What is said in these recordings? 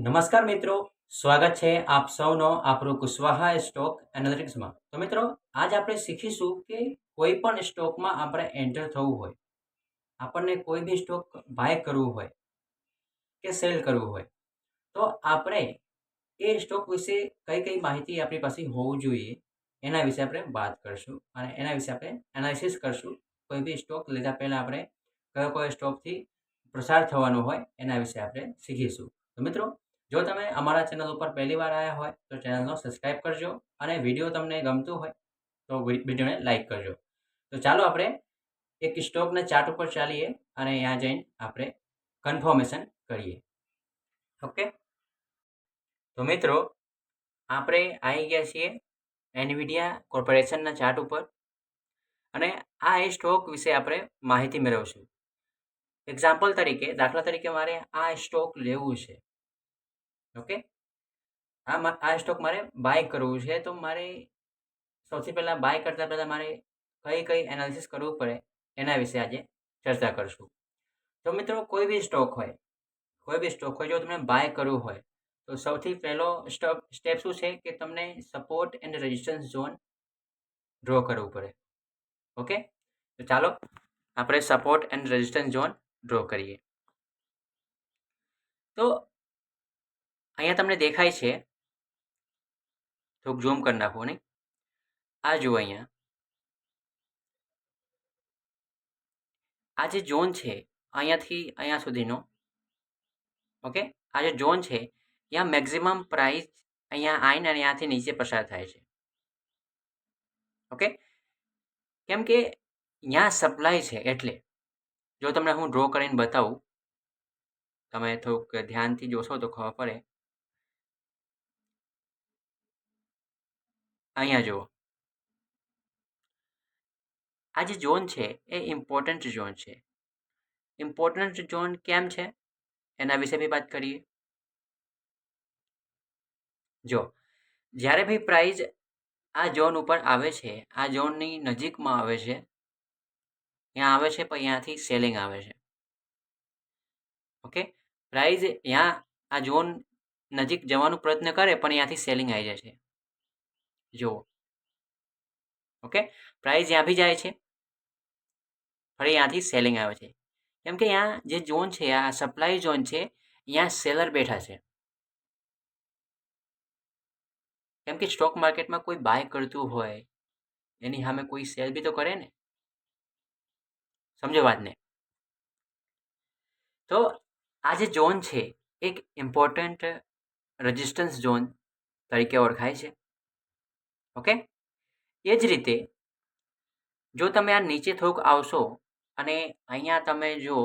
નમસ્કાર મિત્રો, સ્વાગત છે આપ સૌનો આપણું કુશવાહા સ્ટોક એનાલિટિક્સમાં. તો મિત્રો, આજ આપણે શીખીશું કે કોઈ પણ સ્ટોકમાં આપણે એન્ટર થવું હોય, આપણને કોઈ બી સ્ટોક બાય કરવું હોય કે સેલ કરવું હોય, તો આપણે એ સ્ટોક વિશે કઈ કઈ માહિતી આપણી પાસે હોવું જોઈએ, એના વિશે આપણે વાત કરશું અને એના વિશે આપણે એનાલિસિસ કરશું. કોઈ બી સ્ટોક લીધા પહેલાં આપણે કયો કયો સ્ટોકથી પ્રસાર થવાનો હોય, એના વિશે આપણે શીખીશું. તો મિત્રો જો તમે અમારા ચેનલ ઉપર પહેલીવાર આવ્યા હોય, તો ચેનલનો સબસ્ક્રાઈબ કરજો અને વીડિયો તમને ગમતું હોય, તો વિડીયોને લાઈક કરજો. તો ચાલો આપણે એક સ્ટોકના ચાર્ટ ઉપર ચાલીએ અને ત્યાં જઈને આપણે કન્ફર્મેશન કરીએ. ઓકે તો મિત્રો, આપણે આવી ગયા છીએ એનવિડિયા કોર્પોરેશનના ચાર્ટ ઉપર અને આ એ સ્ટોક વિશે આપણે માહિતી મેળવશું. એક્ઝામ્પલ તરીકે, દાખલા તરીકે મારે આ સ્ટોક લેવું છે. ઓકે? આ આ સ્ટોક મારે બાય કરવું છે, તો મારે સૌથી પહેલાં બાય કરતાં પહેલાં મારે કઈ કઈ એનાલિસિસ કરવું પડે એના વિશે આજે ચર્ચા કરશું. તો મિત્રો, કોઈ બી સ્ટોક હોય, કોઈ બી સ્ટોક હોય જો તમને બાય કરવું હોય, તો સૌથી પહેલો સ્ટોપ સ્ટેપ શું છે કે તમને support and resistance zone draw કરવું પડે. ઓકે? તો ચાલો, આપણે support and resistance zone draw કરીએ. તો અહીંયા તમને દેખાય છે. થોડુંક ઝૂમ કરી નાખો, નહીં? આ જુઓ અહીંયા. આ જે ઝોન છે, અહીંયાથી અહીંયા સુધીનો, ઓકે? આ જે ઝોન છે, ત્યાં મેક્ઝિમમ પ્રાઇસ અહીંયા આવીને અને અહીંયાથી નીચે પસાર થાય છે. ઓકે? કેમ કે ત્યાં સપ્લાય છે એટલે, જો તમને હું ડ્રો કરીને બતાવું, તમે થોડુંક ધ્યાનથી જોશો તો ખબર પડે. અહીંયા જુઓ. આ જે ઝોન છે, એ ઇમ્પોર્ટન્ટ ઝોન છે. ઇમ્પોર્ટન્ટ ઝોન કેમ છે? એના વિશે બી વાત કરીએ. જો, જ્યારે બી પ્રાઇઝ આ ઝોન ઉપર આવે છે, આ ઝોનની નજીકમાં આવે છે, ત્યાં આવે છે, પણ અહીંયાથી સેલિંગ આવે છે. ઓકે? પ્રાઇઝ ત્યાં આ ઝોન નજીક જવાનો પ્રયત્ન કરે, પણ ત્યાંથી સેલિંગ આવી જાય છે. જુઓ. ઓકે પ્રાઇસ ત્યાં બી જાય છે, ફરી ત્યાંથી સેલિંગ આવે છે. કેમ કે અહીંયા જે ઝોન છે, આ સપ્લાય ઝોન છે અહીંયા સેલર બેઠા છે. કેમ કે સ્ટોક માર્કેટમાં કોઈ બાય કરતું હોય, એની સામે કોઈ સેલ બી તો કરે ને. સમજો વાતને. તો આ જે ઝોન છે, એક ઇમ્પોર્ટન્ટ રજિસ્ટન્સ ઝોન તરીકે ઓળખાય છે. ઓકે? એ જ રીતે, જો તમે આ નીચે થોડુંક આવશો અને અહીંયા તમે જુઓ,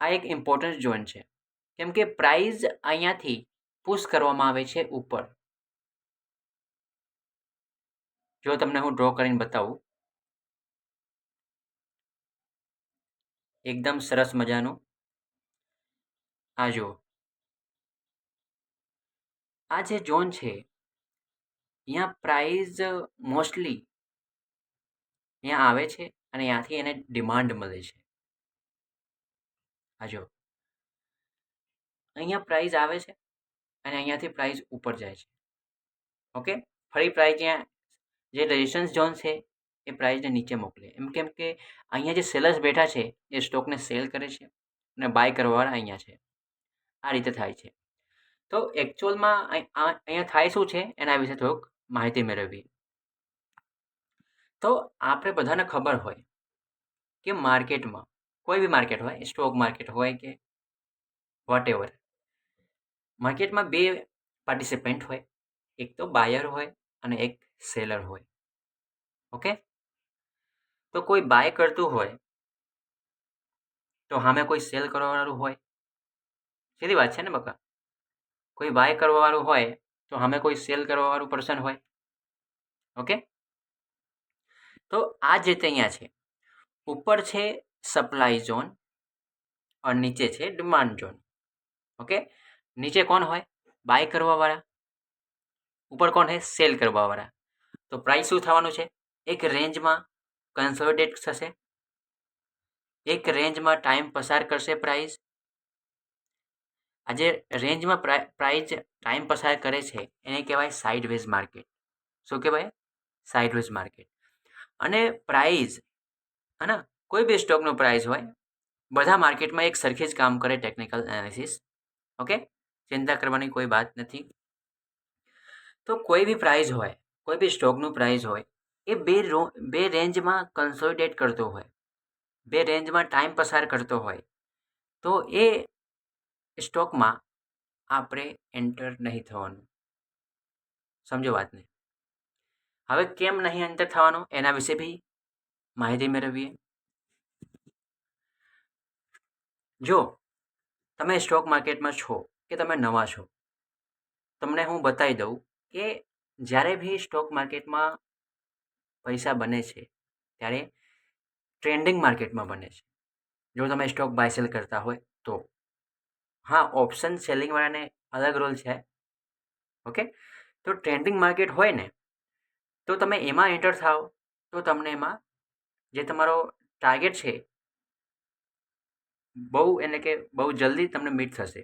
આ એક ઇમ્પોર્ટન્ટ ઝોન છે. કેમ કે પ્રાઇઝ અહીંયાથી પુશ કરવામાં આવે છે ઉપર. જો તમને હું ડ્રો કરીને બતાવું. એકદમ સરસ મજાનું. આ જુઓ. આ જે ઝોન છે અહીંયા પ્રાઇઝ મોસ્ટલી અહીંયા આવે છે અને ત્યાંથી એને ડિમાન્ડ મળે છે. હા જો. અહીંયા પ્રાઇઝ આવે છે અને અહીંયાથી પ્રાઇઝ ઉપર જાય છે. ઓકે ફરી પ્રાઇઝ અહીંયા જે રેઝિસ્ટન્સ ઝોન છે, એ પ્રાઇઝને નીચે મોકલે એમ કેમ કે અહીંયા જે સેલર્સ બેઠા છે, એ સ્ટોકને સેલ કરે છે અને બાય કરવાવાળા અહીંયા છે. આ રીતે થાય છે. તો એકચ્યુઅલમાં અહીંયા થાય શું છે? એના વિશે થોડુંક માહિતી મેળવવી તો આપણે બધાને ખબર હોય કે માર્કેટમાં કોઈ બી માર્કેટ હોય, સ્ટોક માર્કેટ હોય કે વોટ એવર માર્કેટમાં બે પાર્ટિસિપેન્ટ હોય. એક તો બાયર હોય અને એક સેલર હોય. ઓકે તો કોઈ બાય કરતું હોય તો સામે કોઈ સેલ કરવાવાળું હોય. સીધી વાત છે ને બકા? કોઈ બાય કરવાવાળું હોય, તો અમે કોઈ સેલ કરવાવાળું પર્સન હોય. ઓકે તો આ જે અહીંયા છે, ઉપર છે સપ્લાય ઝોન અને નીચે છે ડિમાન્ડ ઝોન ઓકે નીચે કોણ હોય? બાય કરવાવાળા. ઉપર કોણ છે સેલ કરવાવાળા. તો પ્રાઇસ શું થવાનું છે? એક રેન્જમાં કન્સોલિડેટ થશે. એક રેન્જમાં ટાઈમ પસાર કરશે પ્રાઇસ આ જે રેન્જમાં પ્રાઇસ ટાઈમ પસાર કરે છે, એને કહેવાય સાઇડવેઝ માર્કેટ. શું કહેવાય? Sideways market. અને પ્રાઇઝ હે કોઈ બી સ્ટોકનો પ્રાઇસ હોય, બધા માર્કેટમાં એક સરખી જ કામ કરે ટેકનિકલ એનાલિસિસ. ઓકે? ચિંતા કરવાની કોઈ વાત નથી. તો કોઈ બી પ્રાઇઝ હોય, કોઈ બી સ્ટોકનું પ્રાઇઝ હોય, એ બે રો, બે રેન્જમાં કન્સોલિડેટ કરતો હોય, બે રેન્જમાં ટાઈમ પસાર કરતો હોય, તો એ સ્ટોકમાં આપણે એન્ટર નહીં થવાનું. સમજો વાતને. હવે કેમ નહીં એન્ટર થવાનું? એના વિશે બી માહિતી મેળવીએ. જો, તમે સ્ટોક માર્કેટમાં છો કે તમે નવા છો, તમને હું બતાવી દઉં કે જ્યારે બી સ્ટોક માર્કેટમાં પૈસા બને છે, ત્યારે ટ્રેન્ડિંગ માર્કેટમાં બને છે. જો તમે સ્ટોક બાય સેલ કરતા હોય તો. હા ઓપ્શન સેલિંગવાળાને અલગ રોલ છે. ઓકે તો ટ્રેન્ડિંગ માર્કેટ હોય ને, તો તમે એમાં એન્ટર થાઓ, તો તમને એમાં જે તમારો ટાર્ગેટ છે, બહુ એટલે કે બહુ જલ્દી તમને મીટ થશે.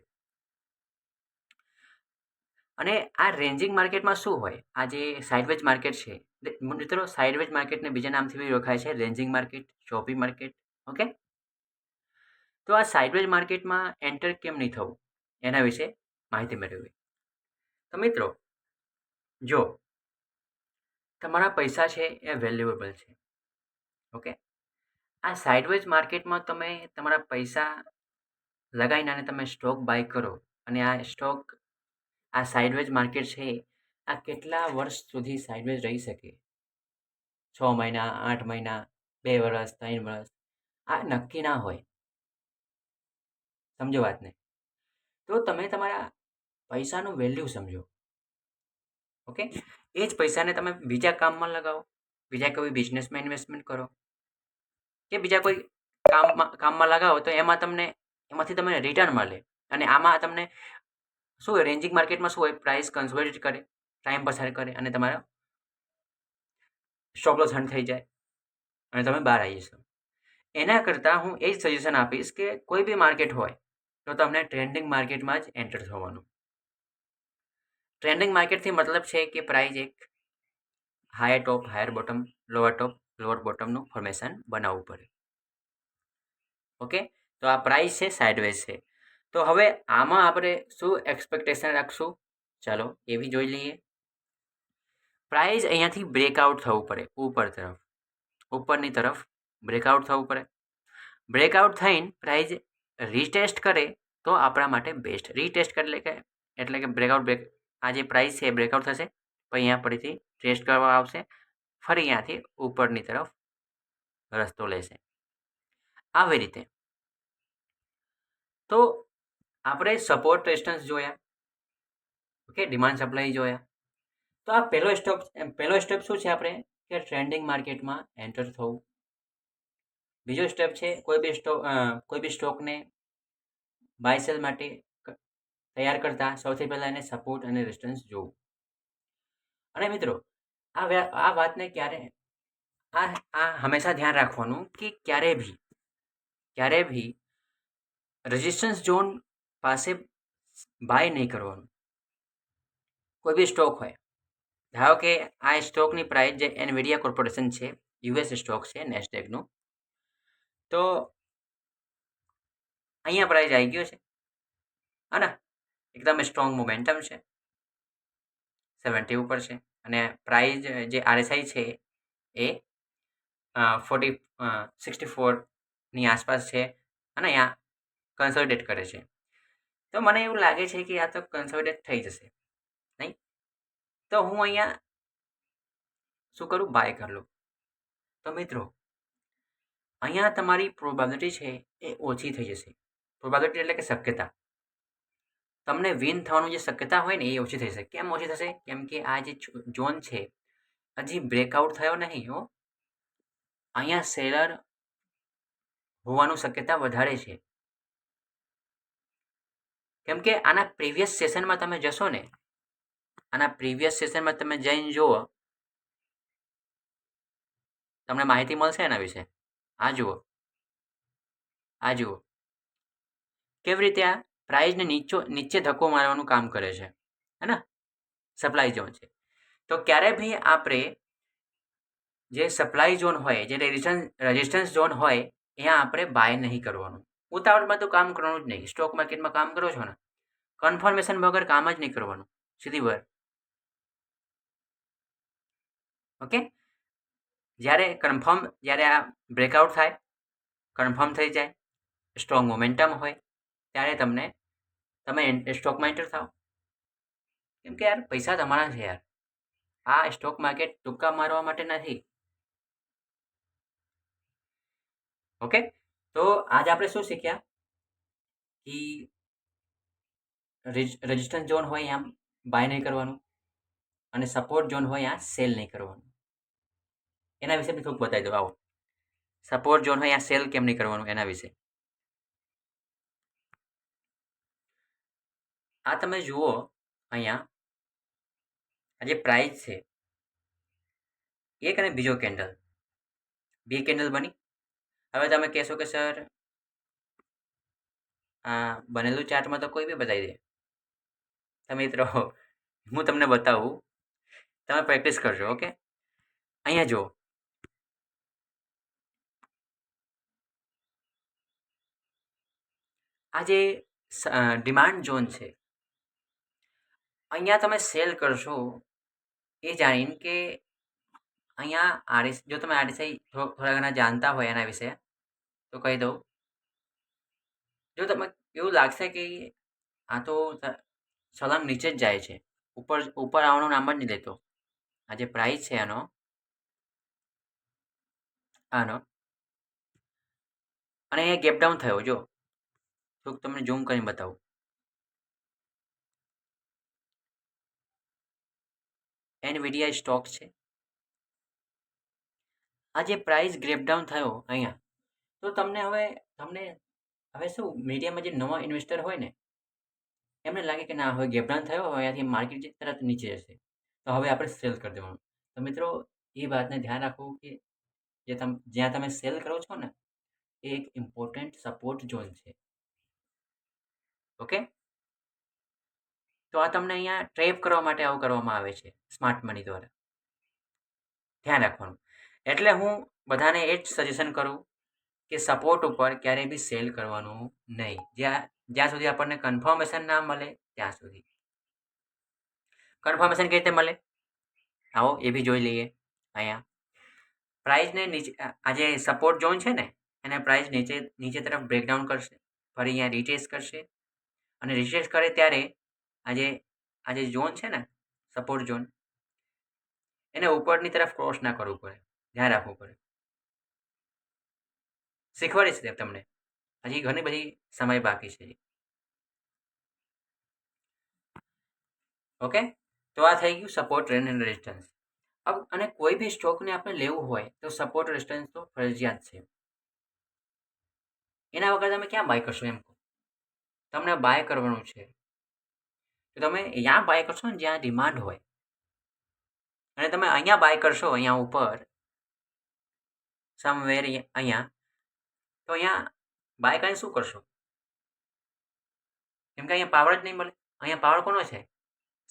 અને આ રેન્જિંગ માર્કેટમાં શું હોય? આ જે સાઇડવેજ માર્કેટ છે મિત્રો સાઇડવેજ માર્કેટને બીજા નામથી બી ઓળખાય છે ranging market chopping market okay તો આ સાઇડવેજ માર્કેટમાં એન્ટર કેમ નહીં થવું? એના વિશે માહિતી મેળવવી. તો મિત્રો, જો તમારા પૈસા છે એ વેલ્યુએબલ છે. ઓકે? આ સાઇડવેજ માર્કેટમાં તમે તમારા પૈસા લગાવીને અને તમે સ્ટોક બાય કરો અને આ સ્ટોક આ સાઇડવેજ માર્કેટ છે, આ કેટલા વર્ષ સુધી સાઇડવેજ રહી શકે? છ મહિના, આઠ મહિના, બે વર્ષ ત્રણ વર્ષ આ નક્કી ના હોય. સમજો વાતને તો તમે તમારા પૈસાનું વેલ્યુ સમજો. ઓકે એ જ પૈસાને તમે બીજા કામમાં લગાવો. બીજા કોઈ બિઝનેસમાં ઇન્વેસ્ટમેન્ટ કરો. કે બીજા કોઈ કામમાં કામમાં લગાવો તો એમાં તમને, એમાંથી તમને રિટર્ન મળે. અને આમાં તમને શું હોય રેન્જિંગ માર્કેટમાં શું હોય પ્રાઇસ કન્સોલિડેટ કરે ટાઈમ પસાર કરે અને તમારા સ્ટોપ લોસ હન્ટ થઈ જાય. અને તમે બહાર આવી જશો એના કરતાં હું એ જ સજેશન આપીશ કે કોઈ બી માર્કેટ હોય તો તમને ટ્રેન્ડિંગ માર્કેટમાં જ એન્ટર થવાનું. ટ્રેન્ડિંગ માર્કેટથી મતલબ છે કે પ્રાઇઝ એક higher top higher bottom lower top lower બોટમનું formation બનાવવું પડે. ઓકે તો આ પ્રાઇસ છે સાઇડવેઝ છે. તો હવે આમાં આપણે શું એક્સપેક્ટેશન રાખશું? ચાલો એ બી જોઈ લઈએ. પ્રાઇઝ અહીંયાથી બ્રેકઆઉટ થવું પડે, ઉપર તરફ. ઉપરની તરફ બ્રેકઆઉટ થવું પડે. બ્રેકઆઉટ થઈને પ્રાઇઝ રીટેસ્ટ કરે તો આપણા માટે બેસ્ટ રીટેસ્ટ એટલે કે એટલે કે બ્રેકઆઉટ બ્રેક આ જે પ્રાઇસ છે એ બ્રેકઆઉટ થશે. પછી અહીંયા ફરીથી ટેસ્ટ કરવા આવશે. ફરી અહીંયાથી ઉપરની તરફ રસ્તો લેશે. આવી રીતે. તો આપણે સપોર્ટ રેસ્ટન્સ જોયા. ઓકે ડિમાન્ડ સપ્લાય જોયા. તો આ પહેલો સ્ટેપ પહેલો સ્ટેપ શું છે આપણે? કે ટ્રેન્ડિંગ માર્કેટમાં એન્ટર થવું. બીજો સ્ટેપ છે, કોઈ બી સ્ટોક કોઈ બી સ્ટોકને બાય સેલ માટે તૈયાર કરતા સૌથી પહેલાં એને સપોર્ટ અને રેસ્ટન્સ જોવું. અને મિત્રો, આ આ વાતને ક્યારે, આ આ હંમેશા ધ્યાન રાખવાનું કે ક્યારે બી ક્યારે બી રેઝિસ્ટન્સ ઝોન પાસે બાય નહીં કરવાનું. કોઈ બી સ્ટોક હોય. ધારો કે આ સ્ટોકની પ્રાઇસ જે એનવીડિયા કોર્પોરેશન છે યુએસ સ્ટોક છે નેસ્ટેકનું તો અહીંયા પ્રાઇસ આવી ગયો છે. હા એકદમ સ્ટ્રોંગ મોમેન્ટમ છે. સેવન્ટી ઉપર છે. અને પ્રાઇઝ જે આરએસઆઈ છે એ ફોર્ટી સિક્સટી ફોરની આસપાસ છે અને અહીંયા કન્સોલિડેટ કરે છે. તો મને એવું લાગે છે કે આ તો કન્સોલિડેટ થઈ જશે. નહીં? તો હું અહીંયા શું કરું? બાય કરી લઉં. તો મિત્રો અહીંયા તમારી પ્રોબેબિલિટી છે એ ઓછી થઈ જશે. પ્રોબેબિલિટી એટલે કે શક્યતા. તમને વિન થવાની જે શક્યતા હોય ને એ ઓછી થઈ જશે. કેમ ઓછી થશે? કેમ કે આ જે ઝોન છે, હજી બ્રેકઆઉટ થયો નહીં હો. અહીંયા સેલર હોવાનું શક્યતા વધારે છે. કેમ કે આના પ્રીવિયસ સેશનમાં તમે જશો ને, આના પ્રીવિયસ સેશનમાં તમે જઈને જુઓ, તમને માહિતી મળશે એના વિશે. આ જુઓ. આ જુઓ. કેવી રીતે આ પ્રાઇઝને નીચો, નીચે ધક્કો મારવાનું કામ કરે છે? હે ને? સપ્લાય ઝોન છે. તો ક્યારે બી આપણે જે સપ્લાય ઝોન હોય, જે રેઝિસ્ટન્સ ઝોન હોય ત્યાં આપણે બાય નહીં કરવાનું. ઉતાવળમાં તો કામ કરવાનું જ નહીં. સ્ટોક માર્કેટમાં કામ કરો છો ને? કન્ફર્મેશન વગર કામ જ નહીં કરવાનું. સીધી વાર ઓકે? જ્યારે કન્ફર્મ જ્યારે આ બ્રેકઆઉટ થાય કન્ફર્મ થઈ જાય સ્ટ્રોંગ મોમેન્ટમ હોય, ત્યારે તમને, તમે સ્ટોકમાં એન્ટર થાઓ. કેમ કે યાર, પૈસા તમારા છે યાર. આ સ્ટોક માર્કેટ ટૂંકા મારવા માટે નથી. ઓકે તો આજ આપણે શું શીખ્યા? કે રજિસ્ટન્સ ઝોન હોય આમ બાય નહીં કરવાનું. અને સપોર્ટ ઝોન હોય આ સેલ નહીં કરવાનું. એના વિશે થોડુંક બતાવી દઉં આવો. સપોર્ટ ઝોન હોય અહીંયા સેલ કેમ નહીં કરવાનું એના વિશે? આ તમે જુઓ અહીંયા, આ જે પ્રાઇસ છે, એક અને બીજો કેન્ડલ બે કેન્ડલ બની. હવે તમે કહેશો કે, સર, આ બનેલું ચાર્ટમાં તો કોઈ બી બતાવી દે. તમે મિત્રો, હું તમને બતાવું. તમે પ્રેક્ટિસ કરજો ઓકે અહીંયા જુઓ. આ જે ડિમાન્ડ ઝોન છે. અહીંયા તમે સેલ કરશો એ જાણીને કે અહીંયા આરએસ, જો તમે આરએસઆઈ થોડા ઘણા જાણતા હોય એના વિશે, તો કહી દઉં. જો તમે, એવું લાગશે કે આ તો સળંગ નીચે જ જાય છે. ઉપર ઉપર આવવાનું નામ જ નહીં લેતો. આ જે પ્રાઇસ છે એનો આનો. અને એ ગેપ ડાઉન થયો, જો. થોડુંક તમને ઝૂમ કરીને બતાવું. એનવીડીઆઈ સ્ટોક છે. આ જે પ્રાઇસ ગ્રેપડાઉન થયો અહીંયા, તો તમને હવે તમને હવે શું મીડિયામાં જે નવા ઇન્વેસ્ટર હોય ને, એમને લાગે કે ના, હવે ગેપડાઉન થયો, હવે અહીંયાથી માર્કેટ તરત નીચે જશે. તો હવે આપણે સેલ કરી દેવાનું. તો મિત્રો, એ વાતને ધ્યાન રાખવું કે જે તમે, જ્યાં તમે સેલ કરો છો ને, એ એક ઇમ્પોર્ટન્ટ સપોર્ટ ઝોન છે. ઓકે? તો આ તમને અહીંયા ટ્રેપ કરવા માટે આવું કરવામાં આવે છે, સ્માર્ટ મની દ્વારા. ધ્યાન રાખવાનું. એટલે હું બધાને એ જ સજેશન કરું કે સપોર્ટ ઉપર ક્યારેય બી સેલ કરવાનું નહીં. જ્યાં જ્યાં સુધી આપણને કન્ફર્મેશન ના મળે, ત્યાં સુધી. કન્ફર્મેશન કઈ રીતે મળે? આવો, એ બી જોઈ લઈએ અહીંયા. પ્રાઇસને નીચે આજે સપોર્ટ ઝોન છે ને, એને પ્રાઇસ નીચે નીચે તરફ બ્રેકડાઉન કરશે. ફરી અહીંયા રિટેસ્ટ કરશે. અને રિટેસ્ટ કરે ત્યારે આજે આ જે ઝોન છે ને સપોર્ટ ઝોન એને ઉપરની તરફ ક્રોસ ના કરવું પડે, ધ્યાન રાખવું પડે. શીખવાડીશ તમને. હજી ઘણી બધી સમય બાકી છે ઓકે? તો આ થઈ ગયું સપોર્ટ ટ્રેન એન્ડ રેઝિસ્ટન્સ અબ, અને કોઈ બી સ્ટોકને આપણે લેવું હોય, તો સપોર્ટ રેઝિસ્ટન્સ તો ફરજિયાત છે. એના વગર તમે ક્યાં બાય કરશો એમ તમને બાય કરવાનું છે. તો તમે ત્યાં બાય કરશો ને જ્યાં ડિમાન્ડ હોય, અને તમે અહીંયા બાય કરશો અહીંયા ઉપર સમવેર અહીંયા, તો અહીંયા બાય કરીને શું કરશો? કેમ કે અહીંયા પાવર જ નહીં મળે. અહીંયા પાવર કોનો છે?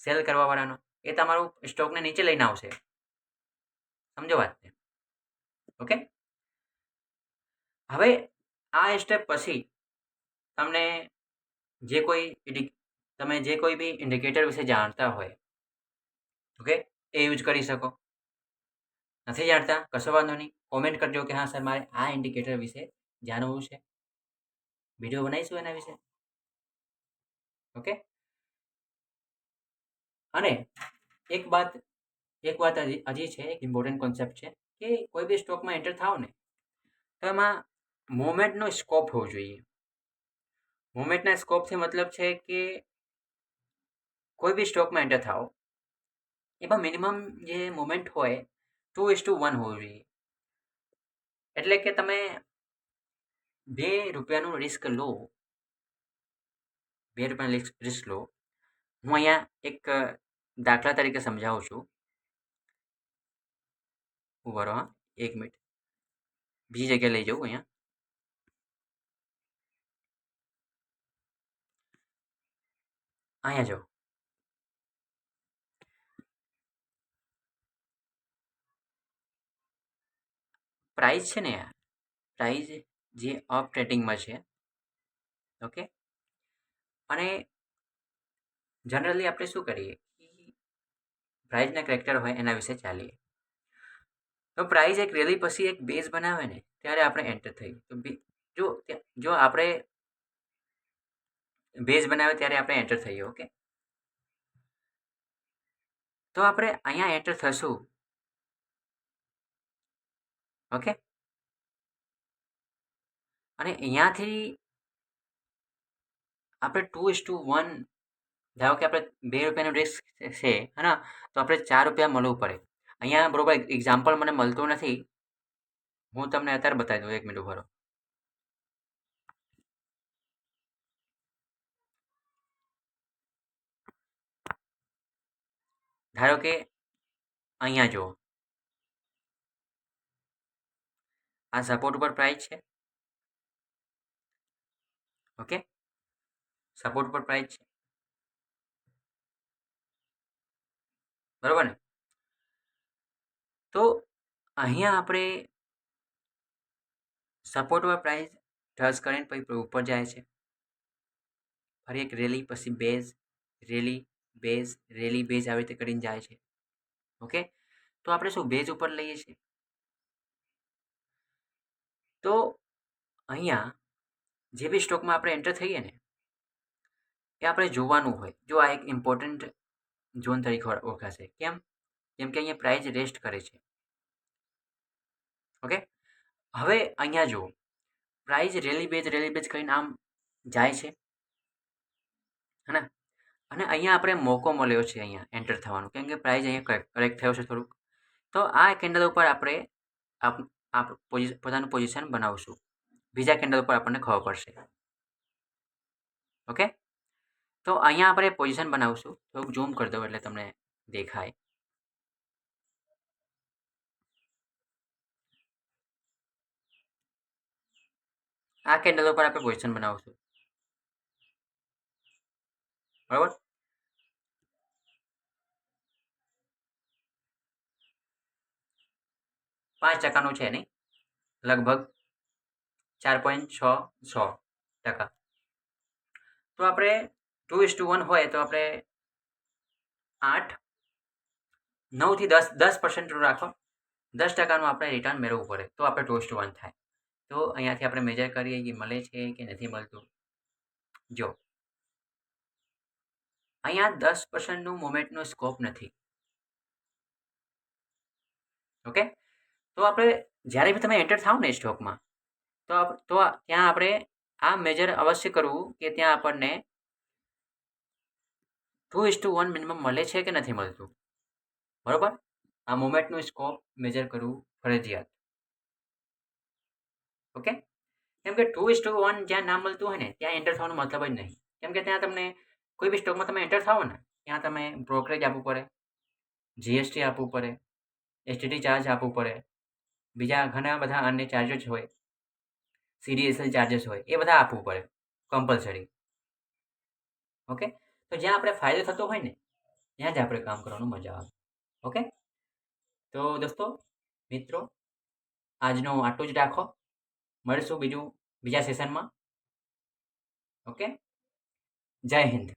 સેલ કરવાવાળાનો. એ તમારું સ્ટોકને નીચે લઈને આવશે. સમજો વાત છે ઓકે હવે આ સ્ટેપ પછી તમને જે કોઈ તમે જે કોઈ બી ઇન્ડિકેટર વિશે જાણતા હોય ઓકે એ યુઝ કરી શકો. નથી જાણતા, કશો વાંધો નહીં. કોમેન્ટ કરજો કે હા સર મારે આ ઇન્ડિકેટર વિશે જાણવું છે. વીડિયો બનાવીશું એના વિશે. ઓકે અને એક વાત એક વાત હજી છે, એક ઇમ્પોર્ટન્ટ કોન્સેપ્ટ છે કે કોઈ બી સ્ટોકમાં એન્ટર થાવ ને, તો એમાં મોમેન્ટનો સ્કોપ હોવો જોઈએ. મોમેન્ટના સ્કોપથી મતલબ છે કે કોઈ બી સ્ટોકમાં એન્ટર થાઓ, એમાં મિનિમમ જે મુમેન્ટ હોય ટુ ઇસ ટુ વન હોવું જોઈએ. એટલે કે તમે બે રૂપિયાનું રિસ્ક લો, બે રૂપિયાનું રિસ્ક લો. હું અહીંયા એક દાખલા તરીકે સમજાવું છું. ઊભો રહો એક મિનિટ બીજી જગ્યાએ લઈ જાઉં અહીંયા. અહીંયા જો. પ્રાઇસ છે ને પ્રાઇસ જે અપ ટ્રેડિંગમાં છે. ઓકે અને જનરલી આપણે શું કરીએ? પ્રાઇઝના કેરેક્ટર હોય એના વિશે ચાલીએ. તો પ્રાઇઝ એક રેલી પછી એક બેઝ બનાવે ને, ત્યારે આપણે એન્ટર થઈ તો જો જો આપણે બેઝ બનાવ્યો ત્યારે આપણે એન્ટર થઈએ ઓકે તો આપણે અહીંયા એન્ટર થશું ઓકે અને અહીંયાથી આપણે ટુ ઇસ ટુ વન ધારો કે આપણે બે રૂપિયાનો રિસ્ક છે હા તો આપણે ચાર રૂપિયા મળવું પડે. અહીંયા બરોબર એક્ઝામ્પલ મને મળતું નથી. હું તમને અત્યારે બતાવી દઉં, એક મિનિટ ભરો ધારો કે અહીંયા જુઓ. આ સપોર્ટ ઉપર પ્રાઇસ છે. ઓકે સપોર્ટ ઉપર પ્રાઇસ છે. બરાબર ને? તો અહીંયા આપણે સપોર્ટ ઉપર પ્રાઇસ ટચ કરીને પછી ઉપર જાય છે. ફરી એક રેલી પછી base rally base rally base આવી રીતે કરીને જાય છે. ઓકે? તો આપણે શું બેઝ ઉપર લઈએ છીએ? તો અહીંયા જે બી સ્ટોકમાં આપણે એન્ટર થઈએ ને, એ આપણે જોવાનું હોય. જો આ એક ઇમ્પોર્ટન્ટ ઝોન તરીકે ઓળખાશે. કેમ? કેમ કે અહીંયા પ્રાઇઝ રેસ્ટ કરે છે. ઓકે? હવે અહીંયા જુઓ. Price rally base rally base કરીને આમ જાય છે. હે અને અહીંયા આપણે મોકો મળ્યો છે અહીંયા એન્ટર થવાનું. કેમ કે પ્રાઇઝ અહીંયા કરેક્ટ થયો છે થોડુંક. તો આ કેન્ડલ ઉપર આપણે આપ પોતાનું પોઝિશન બનાવશું. બીજા કેન્ડલ ઉપર આપણને ખબર પડશે. ઓકે તો અહીંયા આપણે પોઝિશન બનાવશું. થોડુંક ઝૂમ કરી દઉં એટલે તમને દેખાય. આ કેન્ડલ ઉપર આપણે પોઝિશન બનાવશું. બરાબર? પાંચ ટકાનું છે નહીં. લગભગ ચાર પોઈન્ટ છ છ ટકા. તો આપણે ટુ ઇસ ટુ વન હોય તો આપણે આઠ, નવથી દસ દસ પર્સન્ટ રાખો. દસ ટકાનું આપણે રિટર્ન મેળવવું પડે. તો આપણે ટુ ટુ વન થાય. તો અહીંયાથી આપણે મેજર કરીએ કે મળે છે કે નથી મળતું. જો. અહીંયા દસ પર્સન્ટનું મુમેન્ટનો સ્કોપ નથી. ઓકે તો આપણે જ્યારે બી તમે એન્ટર થાવ ને સ્ટોકમાં, તો તો ત્યાં આપણે આ મેજર અવશ્ય કરવું કે ત્યાં આપણને two is to one minimum મળે છે કે નથી મળતું. બરાબર? આ મુમેન્ટનું સ્કોપ મેજર કરવું ફરજિયાત. ઓકે? કેમ કે ટુ ઇસ ટુ વન જ્યાં ના મળતું હોય ને, ત્યાં એન્ટર થવાનો મતલબ જ નહીં. કેમ કે ત્યાં તમને કોઈ બી સ્ટોકમાં તમે એન્ટર થાઓ ને, ત્યાં તમે બ્રોકરેજ આપવું પડે જીએસટી આપવું પડે એસટીડી ચાર્જ આપવું પડે બીજા ઘણા બધા અન્ય ચાર્જર્સ હોય. સીડીએસએલ ચાર્જેસ હોય, એ બધા આપવું પડે કમ્પલસરી ઓકે તો જ્યાં આપણે ફાયદો થતો હોય ને, ત્યાં જ આપણે કામ કરવાનું મજા આવે. ઓકે તો દોસ્તો, મિત્રો, આજનો આટલું જ રાખો. મળીશું બીજું, બીજા સેશનમાં ઓકે જય હિન્દ.